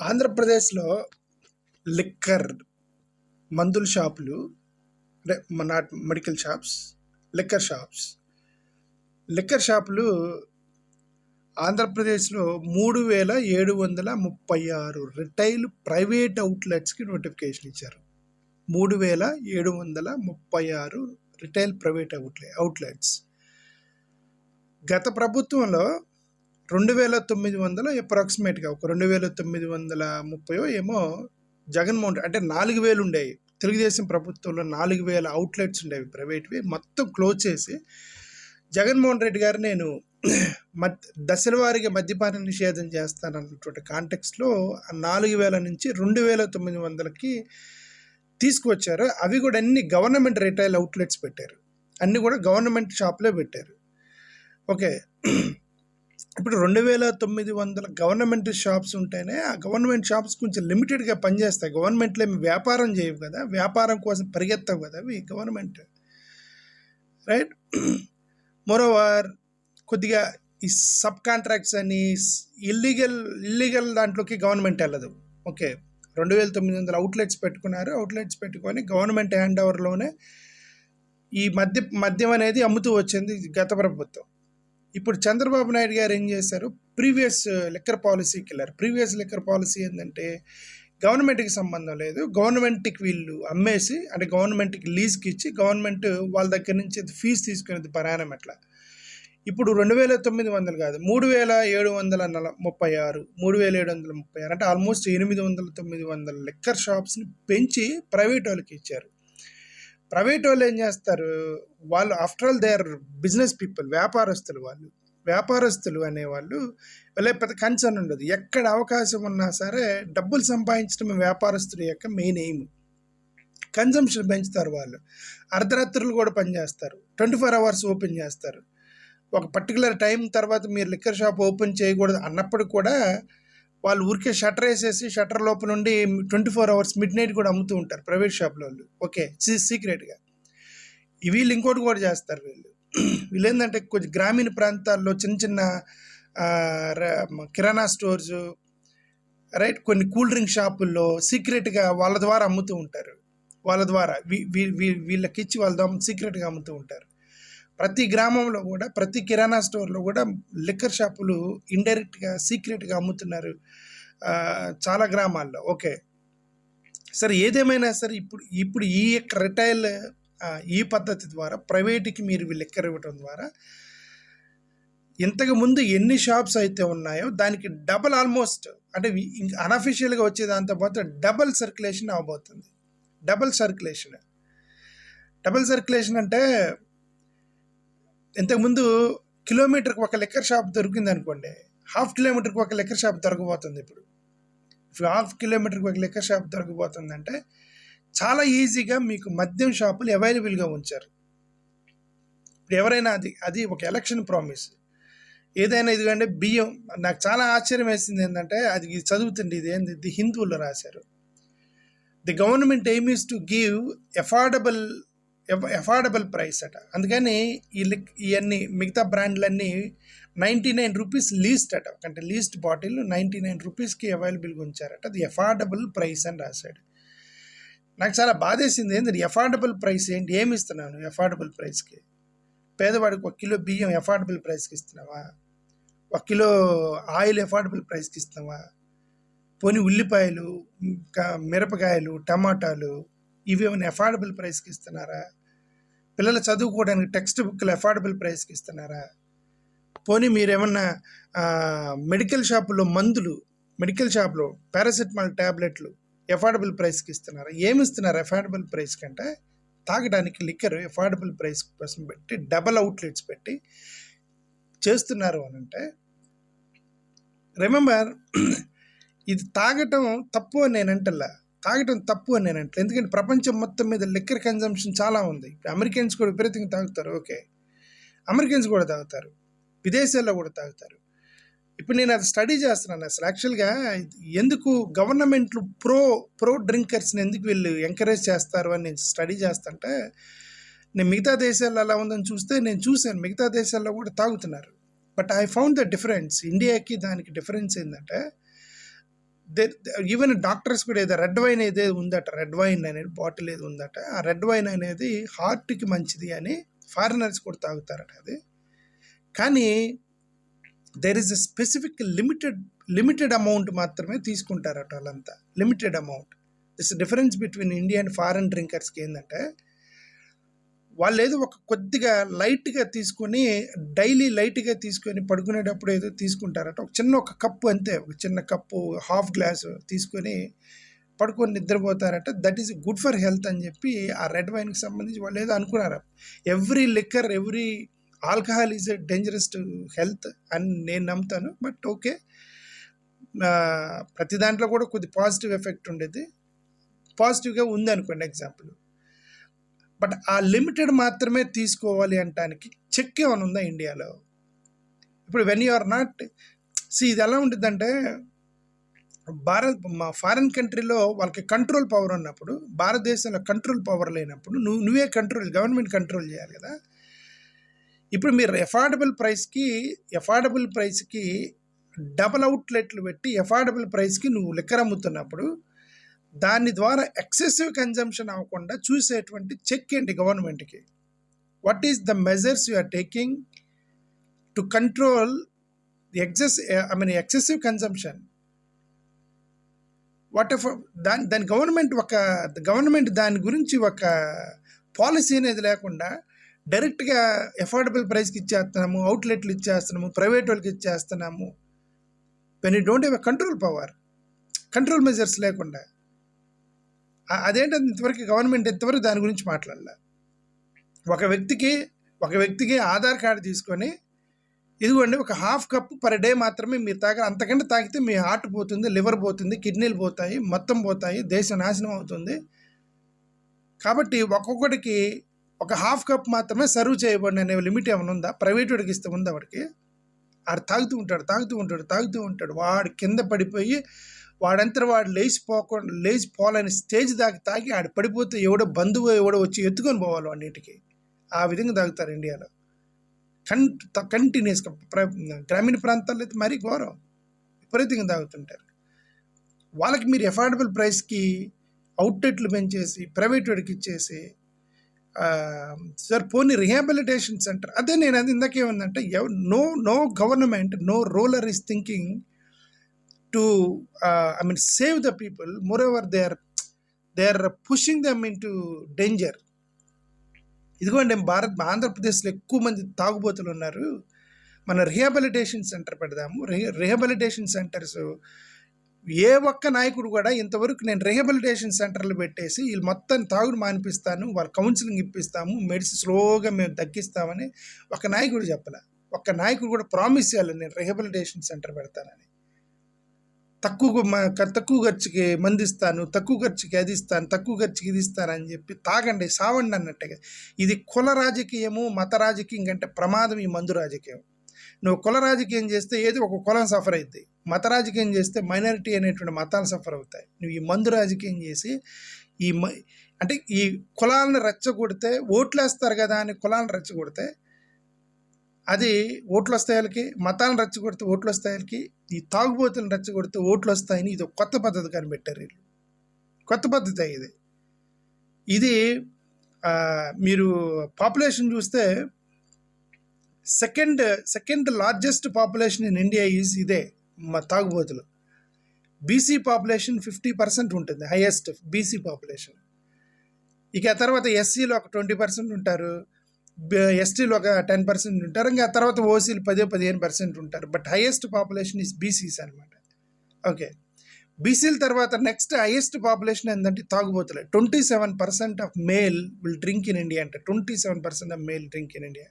ఆంధ్రప్రదేశ్లో లిక్కర్ మందుల షాపులు not medical shops liquor shops. Liquor షాపులు ఆంధ్రప్రదేశ్లో మూడు వేల ఏడు వందల ముప్పై ఆరు రిటైల్ ప్రైవేట్ అవుట్లెట్స్కి నోటిఫికేషన్ ఇచ్చారు. మూడు వేల ఏడు వందల ముప్పై ఆరు రిటైల్ ప్రైవేట్ అవుట్లెట్ అవుట్లెట్స్. గత ప్రభుత్వంలో రెండు వేల తొమ్మిది వందల అప్రాక్సిమేట్గా ఒక రెండు వేల తొమ్మిది వందల ముప్పై ఏమో జగన్మోహన్ అంటే నాలుగు వేలు ఉండేవి తెలుగుదేశం ప్రభుత్వంలో నాలుగు వేల అవుట్లెట్స్ ఉండేవి ప్రైవేట్వి మొత్తం క్లోజ్ చేసి జగన్మోహన్ రెడ్డి గారు నేను మద్ దశల వారీగా మద్యపాన నిషేధం చేస్తానన్నటువంటి కాంటెక్స్లో నాలుగు వేల నుంచి రెండు వేల తొమ్మిది వందలకి తీసుకువచ్చారు. అవి కూడా అన్ని గవర్నమెంట్ రిటైల్ అవుట్లెట్స్ పెట్టారు. అన్నీ కూడా గవర్నమెంట్ షాప్లో పెట్టారు. ఓకే. ఇప్పుడు రెండు వేల తొమ్మిది వందల గవర్నమెంట్ షాప్స్ ఉంటేనే ఆ గవర్నమెంట్ షాప్స్ కొంచెం లిమిటెడ్గా పనిచేస్తాయి. గవర్నమెంట్లో ఏమి వ్యాపారం చేయవు కదా. వ్యాపారం కోసం పరిగెత్తవు కదా అవి గవర్నమెంట్. రైట్? మోరోవర్ కొద్దిగా ఈ సబ్ కాంట్రాక్ట్స్ అని ఇల్లీగల్ ఇల్లీగల్ దాంట్లోకి గవర్నమెంట్ వెళ్ళదు. ఓకే. రెండు వేల తొమ్మిది వందల అవుట్లెట్స్ పెట్టుకున్నారు. అవుట్లెట్స్ పెట్టుకొని గవర్నమెంట్ హ్యాండ్ ఓవర్లోనే ఈ మద్య మద్యం అనేది అమ్ముతూ వచ్చింది గత ప్రభుత్వం. ఇప్పుడు చంద్రబాబు నాయుడు గారు ఏం చేశారు? ప్రీవియస్ లిక్కర్ పాలసీకి వెళ్ళారు. ప్రీవియస్ లిక్కర్ పాలసీ ఏంటంటే గవర్నమెంట్కి సంబంధం లేదు. గవర్నమెంట్కి వీళ్ళు అమ్మేసి అంటే గవర్నమెంట్కి లీజ్కి ఇచ్చి గవర్నమెంట్ వాళ్ళ దగ్గర నుంచి ఫీజు తీసుకునేది ప్రయాణం ఎట్లా ఇప్పుడు రెండు వేల తొమ్మిది వందలు కాదు మూడు వేల ఏడు వందల నల ముప్పై ఆరు మూడు వేల ఏడు వందల ముప్పై ఆరు అంటే ఆల్మోస్ట్ ఎనిమిది వందల తొమ్మిది వందల లిక్కర్ షాప్స్ని పెంచి ప్రైవేట్ వాళ్ళకి ఇచ్చారు. ప్రైవేట్ వాళ్ళు ఏం చేస్తారు? వాళ్ళు after all they are business people వ్యాపారస్తులు వాళ్ళు. వ్యాపారస్తులు అనేవాళ్ళు వాళ్ళే పెద్ద కన్సర్న్ ఉండదు. ఎక్కడ అవకాశం ఉన్నా సరే డబ్బులు సంపాదించడం వ్యాపారస్తుల యొక్క మెయిన్ ఎయిమ్ కన్జంప్షన్ పెంచుతారు వాళ్ళు. అర్ధరాత్రులు కూడా పనిచేస్తారు ట్వంటీ ఫోర్ అవర్స్ ఓపెన్ చేస్తారు. ఒక పర్టికులర్ టైం తర్వాత మీరు లిక్కర్ షాప్ ఓపెన్ చేయకూడదు అన్నప్పుడు కూడా వాళ్ళు ఊరికే షటర్ వేసేసి షటర్ లోపల నుండి twenty four hours midnight కూడా అమ్ముతూ ఉంటారు ప్రైవేట్ షాప్లో వాళ్ళు. ఓకే సీక్రెట్గా. వీళ్ళు ఇంకోటి కూడా చేస్తారు వీళ్ళు. వీళ్ళు ఏంటంటే కొంచెం గ్రామీణ ప్రాంతాల్లో చిన్న చిన్న కిరాణా స్టోర్స్ రైట్ కొన్ని కూల్ డ్రింక్ షాపుల్లో సీక్రెట్గా వాళ్ళ ద్వారా అమ్ముతూ ఉంటారు. వాళ్ళ ద్వారా వీ వీ- వీ- వీళ్ళకి ఇచ్చి వాళ్ళ ద్వారా సీక్రెట్గా అమ్ముతూ ఉంటారు. ప్రతి గ్రామంలో కూడా ప్రతి కిరాణా స్టోర్లో కూడా లిక్కర్ షాపులు ఇండైరెక్ట్గా సీక్రెట్గా అమ్ముతున్నారు. చాలా గ్రామాల్లో. ఓకే. సరే ఏదేమైనా సరే ఇప్పుడు ఇప్పుడు ఈ యొక్క రిటైల్ ఈ పద్ధతి ద్వారా ప్రైవేట్కి మీరు లిక్కర్ ఇవ్వటం ద్వారా ఇంతకు ముందు ఎన్ని షాప్స్ అయితే ఉన్నాయో దానికి డబల్ ఆల్మోస్ట్ అంటే అన్అఫీషియల్గా వచ్చే దాంతో పాటు డబల్ సర్క్యులేషన్ అవబోతుంది. Double circulation. డబల్ సర్క్యులేషన్ అంటే ఇంతకుముందు కిలోమీటర్కి ఒక లిక్కర్ షాప్ దొరికింది అనుకోండి హాఫ్ కిలోమీటర్కి ఒక లిక్కర్ షాప్ దొరకబోతుంది ఇప్పుడు. ఇప్పుడు హాఫ్ కిలోమీటర్కి ఒక లిక్కర్ షాప్ దొరకబోతుంది అంటే చాలా ఈజీగా మీకు మద్యం షాపులు అవైలబుల్గా ఉంచారు. ఇప్పుడు ఎవరైనా అది అది ఒక ఎలక్షన్ ప్రామిస్. ఏదైనా ఇదిగంటే బియ్యం నాకు చాలా ఆశ్చర్యం వేసింది ఏంటంటే అది చదువుతుంది ఇది ఏంది ది హిందువులు రాశారు. The government aim is to give affordable affordable price అట. అందుకని ఈ లిక్ ఇవన్నీ మిగతా బ్రాండ్లన్నీ నైంటీ నైన్ రూపీస్ లీస్ట్ అట. అంటే లీస్ట్ బాటిల్ నైంటీ నైన్ రూపీస్కి అవైలబుల్గా ఉంచారట అది ఎఫార్డబుల్ ప్రైస్ అని రాశాడు. నాకు చాలా బాధేసింది. ఏంటి ఎఫార్డబుల్ ప్రైస్ ఏంటి? ఏమి ఇస్తున్నాను ఎఫార్డబుల్ ప్రైస్కి పేదవాడికి ఒక కిలో బియ్యం ఎఫార్డబుల్ ప్రైస్కి ఇస్తున్నావా? ఒక కిలో ఆయిల్ ఎఫార్డబుల్ ప్రైస్కి ఇస్తున్నావా? పోనీ ఉల్లిపాయలు మిరపకాయలు టమాటాలు ఇవి ఏమైనా ఎఫార్డబుల్ ప్రైస్కి ఇస్తున్నారా? పిల్లలు చదువుకోవడానికి టెక్స్ట్ బుక్లు అఫార్డబుల్ ప్రైస్కి ఇస్తున్నారా? పోనీ మీరేమన్నా మెడికల్ షాపులో మందులు మెడికల్ షాప్లో పారాసెటమాల్ ట్యాబ్లెట్లు ఎఫార్డబుల్ ప్రైస్కి ఇస్తున్నారా? ఏమి ఇస్తున్నారు ఎఫార్డబుల్ ప్రైస్ కంటే? తాగడానికి లిక్కర్ ఎఫార్డబుల్ ప్రైస్ కోసం పెట్టి డబల్ అవుట్లెట్స్ పెట్టి చేస్తున్నారు అని అంటే రిమెంబర్ ఇది తాగటం తప్పు అని నేను తాగటం తప్పు అని నేను అంటే ఎందుకంటే ప్రపంచం మొత్తం మీద లిక్కర్ కన్జంప్షన్ చాలా ఉంది. ఇప్పుడు అమెరికన్స్ కూడా విపరీతంగా తాగుతారు. ఓకే అమెరికన్స్ కూడా తాగుతారు. విదేశాల్లో కూడా తాగుతారు. ఇప్పుడు నేను అది స్టడీ చేస్తున్నాను అసలు. యాక్చువల్గా ఎందుకు గవర్నమెంట్లు ప్రో ప్రో డ్రింకర్స్ని ఎందుకు వీళ్ళు ఎంకరేజ్ చేస్తారు అని నేను స్టడీ చేస్తుంటే నేను మిగతా దేశాల్లో అలా ఉందని చూస్తే నేను చూశాను. మిగతా దేశాల్లో కూడా తాగుతున్నారు. But I found the difference ఇండియాకి దానికి డిఫరెన్స్ ఏంటంటే ఈవెన్ డాక్టర్స్ కూడా ఏదో రెడ్ వైన్ ఏదో ఉందట రెడ్ వైన్ అనేది బాటిల్ ఏదో ఉందట ఆ రెడ్ వైన్ అనేది హార్ట్కి మంచిది అని ఫారినర్స్ కూడా తాగుతారట అది. కానీ there is a specific limited limited amount మాత్రమే తీసుకుంటారట వాళ్ళంతా. Limited amount this difference between India and foreign డ్రింకర్స్కి ఏంటంటే వాళ్ళు ఏదో ఒక కొద్దిగా లైట్గా తీసుకొని డైలీ లైట్గా తీసుకొని పడుకునేటప్పుడు ఏదో తీసుకుంటారట. ఒక చిన్న ఒక కప్పు అంతే ఒక చిన్న కప్పు హాఫ్ గ్లాస్ తీసుకొని పడుకొని నిద్రపోతారట. That is good for health అని చెప్పి ఆ రెడ్ వైన్కి సంబంధించి వాళ్ళు ఏదో అనుకున్నారు every liquor every alcohol is a dangerous to health అని నేను నమ్ముతాను. But okay. ప్రతి దాంట్లో కూడా కొద్ది పాజిటివ్ ఎఫెక్ట్ ఉండేది. పాజిటివ్గా ఉంది అనుకోండి ఎగ్జాంపుల్. బట్ ఆ లిమిటెడ్ మాత్రమే తీసుకోవాలి అనటానికి చెక్ ఏమైనా ఉందా ఇండియాలో? ఇప్పుడు when you are not see ఇది ఎలా ఉంటుందంటే భారత్ మా ఫారిన్ కంట్రీలో వాళ్ళకి కంట్రోల్ పవర్ ఉన్నప్పుడు భారతదేశంలో కంట్రోల్ పవర్ లేనప్పుడు నువ్వు నువ్వే కంట్రోల్ గవర్నమెంట్ కంట్రోల్ చేయాలి కదా? ఇప్పుడు మీరు ఎఫార్డబుల్ ప్రైస్కి ఎఫార్డబుల్ ప్రైస్కి డబల్ అవుట్లెట్లు పెట్టి ఎఫార్డబుల్ ప్రైస్కి నువ్వు లిక్కర్ అమ్ముతున్నప్పుడు దాని ద్వారా ఎక్సెసివ్ కన్జంప్షన్ అవ్వకుండా చూసేటువంటి చెక్ ఏంటి గవర్నమెంట్కి what is the measures you are taking to control excess I mean excessive consumption what if దాని దాని గవర్నమెంట్ ఒక గవర్నమెంట్ దాని గురించి ఒక పాలసీ అనేది లేకుండా డైరెక్ట్గా ఎఫోర్డబుల్ ప్రైస్కి ఇచ్చేస్తున్నాము అవుట్లెట్లు ఇచ్చేస్తున్నాము ప్రైవేట్ వాళ్ళకి ఇచ్చేస్తున్నాము. When you don't have a control power control measures లేకుండా. అదేంటంటే ఇంతవరకు గవర్నమెంట్ ఇంతవరకు దాని గురించి మాట్లాడలే. ఒక వ్యక్తికి ఒక వ్యక్తికి ఆధార్ కార్డు తీసుకొని ఇదిగోండి ఒక హాఫ్ కప్ పర్ డే మాత్రమే మీరు తాగ అంతకంటే తాగితే మీ హార్ట్ పోతుంది లివర్ పోతుంది కిడ్నీలు పోతాయి మొత్తం పోతాయి దేశం నాశనం అవుతుంది. కాబట్టి ఒక్కొక్కడికి ఒక హాఫ్ కప్ మాత్రమే సర్వ్ చేయబడిన అనే లిమిట్ ఏమైనా ఉందా? ప్రైవేట్ వాడికి ఇస్తే ఉందా వాడికి? ఆడు తాగుతూ ఉంటాడు తాగుతూ ఉంటాడు తాగుతూ ఉంటాడు. వాడు కింద పడిపోయి వాడంతా వాడు లేచిపోకుండా లేచిపోవాలని స్టేజ్ దాకా తాగి ఆడు పడిపోతే ఎవడో బంధువు ఎవడో వచ్చి ఎత్తుకొని పోవాలి వాడింటికి ఆ విధంగా తాగుతారు ఇండియాలో. కన్ కంటిన్యూస్గా గ్రామీణ ప్రాంతాల్లో అయితే మరీ ఘోరం. విపరీతంగా తాగుతుంటారు. వాళ్ళకి మీరు ఎఫోర్డబుల్ ప్రైస్కి అవుట్లెట్లు పెంచేసి ప్రైవేట్ వాడికి ఇచ్చేసి సార్ పోనీ రిహాబిలిటేషన్ సెంటర్ అదే నేను అది ఇందాకేముందంటే no no government no ruler is thinking to I mean save the people moreover they are they are pushing them into danger ఇదిగోండి భారత్ ఆంధ్రప్రదేశ్లో ఎక్కువ మంది తాగుబోతులు ఉన్నారు. మన రిహాబిలిటేషన్ సెంటర్ పెడదాము. రిహ రిహాబిలిటేషన్ సెంటర్స్ ఏ ఒక్క నాయకుడు కూడా ఇంతవరకు నేను రిహాబిలిటేషన్ సెంటర్లు పెట్టేసి వీళ్ళు మొత్తం తాగుడు మానిపిస్తాను వాళ్ళ కౌన్సిలింగ్ ఇప్పిస్తాము మెడిసిన్ స్లోగా మేము తగ్గిస్తామని ఒక నాయకుడు చెప్పలే. ఒక్క నాయకుడు కూడా ప్రామిస్ చేయాలి నేను రిహాబిలిటేషన్ సెంటర్ పెడతానని. తక్కువ మ- తక్కువ ఖర్చుకి మంది ఇస్తాను తక్కువ ఖర్చుకి అది ఇస్తాను తక్కువ ఖర్చుకి ఇది ఇస్తాను అని చెప్పి తాగండి సావండి అన్నట్టుగా ఇది కుల రాజకీయము మత రాజకీయం కంటే ప్రమాదం ఈ మందు రాజకీయం. నువ్వు కుల రాజకీయం చేస్తే ఏది ఒక కులం సఫర్ అవుతుంది మత రాజకీయం చేస్తే మైనారిటీ అనేటువంటి మతాలు సఫర్ అవుతాయి. నువ్వు ఈ మందు రాజకీయం చేసి ఈ మ అంటే ఈ కులాలను రెచ్చగొడితే ఓట్లు వేస్తారు కదా అని కులాలను రెచ్చగొడితే అది ఓట్లు వస్తాయి వాళ్ళకి మతాలను రెచ్చగొడితే ఓట్లు వస్తాయి వాళ్ళకి ఈ తాగుబోతులను రెచ్చగొడితే ఓట్లు వస్తాయని ఇది ఒక కొత్త పద్ధతి కనిపెట్టారు వీళ్ళు. కొత్త పద్ధతి ఇది. ఇది మీరు పాపులేషన్ చూస్తే second second largest population in India is ఇదే మా తాగుబోతులు. బీసీ పాపులేషన్ ఫిఫ్టీ పర్సెంట్ ఉంటుంది హైయెస్ట్ బీసీ పాపులేషన్. ఇక తర్వాత ఎస్సీలో ఒక ట్వంటీ పర్సెంట్ ఉంటారు. ఎస్టీలో ఒక టెన్ పర్సెంట్ ఉంటారు. ఇంకా ఆ తర్వాత ఓసీలు పదే పదిహేను పర్సెంట్ ఉంటారు. But highest population is BCs అనమాట ఓకే బీసీల తర్వాత నెక్స్ట్ హైయెస్ట్ పాపులేషన్ ఏంటంటే తాగుబోతులే. Twenty seven percent of male will drink in India అంటే. Twenty seven percent of male drink in India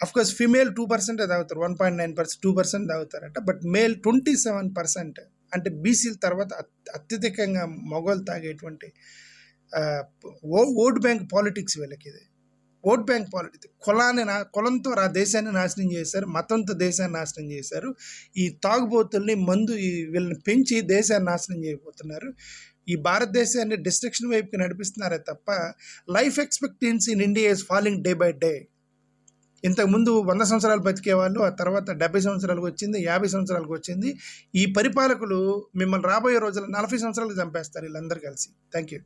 of course female two percent తాగుతారు. One point nine percent two percent తాగుతారట. But male twenty seven percent అంటే బీసీల తర్వాత అత్యధికంగా మొగోలు తాగేటువంటి ఓ vote bank politics వీళ్ళకి ఇది. Vote bank politics. కులాన్ని నా కులంతో ఆ దేశాన్ని నాశనం చేశారు మతంతో దేశాన్ని నాశనం చేశారు. ఈ తాగుబోతుల్ని మందు వీళ్ళని పెంచి దేశాన్ని నాశనం చేయబోతున్నారు. ఈ భారతదేశాన్ని డిస్ట్రక్షన్ వైపుకి నడిపిస్తున్నారే తప్ప life expectancy in India is falling day by day. ఇంతకుముందు వంద సంవత్సరాలు బతికే వాళ్ళు ఆ తర్వాత డెబ్బై సంవత్సరాలకు వచ్చింది యాభై సంవత్సరాలకు వచ్చింది. ఈ పరిపాలకులు మిమ్మల్ని రాబోయే రోజుల్లో నలభై సంవత్సరాలకు చంపేస్తారు వీళ్ళందరూ కలిసి. Thank you